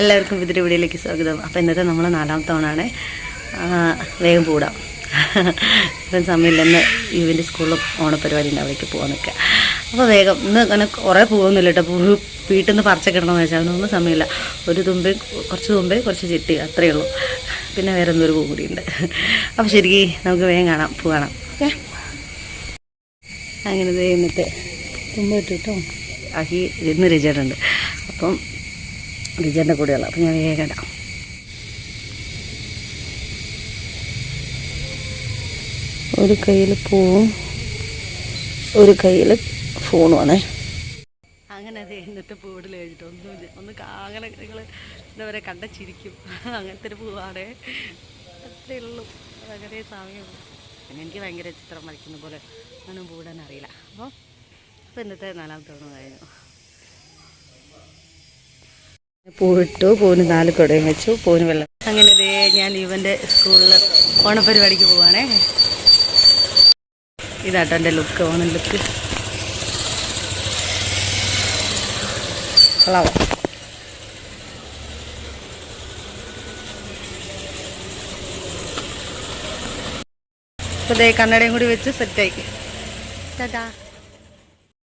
എല്ലാവർക്കും ഇതിന്റെ വീഡിയോയിലേക്ക് സ്വാഗതം. അപ്പോൾ ഇന്നത്തെ നമ്മൾ നാലാം തവണയാണ്. വേഗം കൂടാം ഇപ്പം സമയമില്ലെന്ന് യുവിന്റെ സ്കൂളിൽ ഓണപരിപാടി ഉണ്ട് അവിടേക്ക് പോകാൻ നിൽക്കുക അപ്പോൾ വേഗം ഇന്ന് അങ്ങനെ കുറേ പോകുന്നില്ല കേട്ടോ. പൂ വീട്ടിൽ നിന്ന് പറിച്ച ഇടണമെന്ന് വെച്ചാൽ അതിനൊന്നും സമയമില്ല. ഒരു തുമ്പേ കുറച്ച് തുമ്പേ കുറച്ച് ചിട്ടി അത്രയേ ഉള്ളൂ. പിന്നെ വേറെ എന്തോ ഒരു പൂ കൂടിയുണ്ട്. അപ്പോൾ ശരിക്ക് നമുക്ക് വേഗം കാണാം പൂ കാണാം. ഓക്കെ? അങ്ങനെ ഇന്നത്തെ തുമ്പ ഇട്ടിട്ടോ ആക്കി ഇന്ന് രചിച്ചിട്ടുണ്ട് അപ്പം റിജേന്റെ കൂടെയുള്ള. അപ്പം ഞാൻ വേഗം ഇടാം. ഒരു കയ്യിൽ പൂവും ഒരു കയ്യിൽ ഫോണുമാണേ അങ്ങനെ അത് എന്നിട്ട് പൂവിടൽ കഴിഞ്ഞിട്ട് ഒന്നുമില്ല. ഒന്ന് അങ്ങനെ നിങ്ങൾ എന്താ പറയുക കണ്ട ചിരിക്കും. അങ്ങനത്തെ ഒരു പൂവാണേ. അത്രേ ഉള്ളൂ. അങ്ങനെ സമയമുള്ളൂ പിന്നെ എനിക്ക് ഭയങ്കര ചിത്രം വരയ്ക്കുന്ന പോലെ അങ്ങനെ പൂടാൻ അറിയില്ല. അപ്പോൾ അപ്പോൾ ഇന്നത്തെ നാലാമത്തെ ഒന്ന് കഴിഞ്ഞു. പൂവിട്ടു പൂവിന് നാല് കുടയും വെച്ചു പൂവിന് വെള്ളം. അങ്ങനെ ദേ ഞാൻ ഇവന്റെ സ്കൂളിൽ ഓണപരിപാടിക്ക് പോവാണേ. ഇതാട്ടോ എന്റെ ലുക്ക് ഓണം ലുക്ക് കൊള്ളാവോ അപ്പോൾ ദേ കണ്ണടയും കൂടി വെച്ച് സെറ്റായി ടാറ്റാ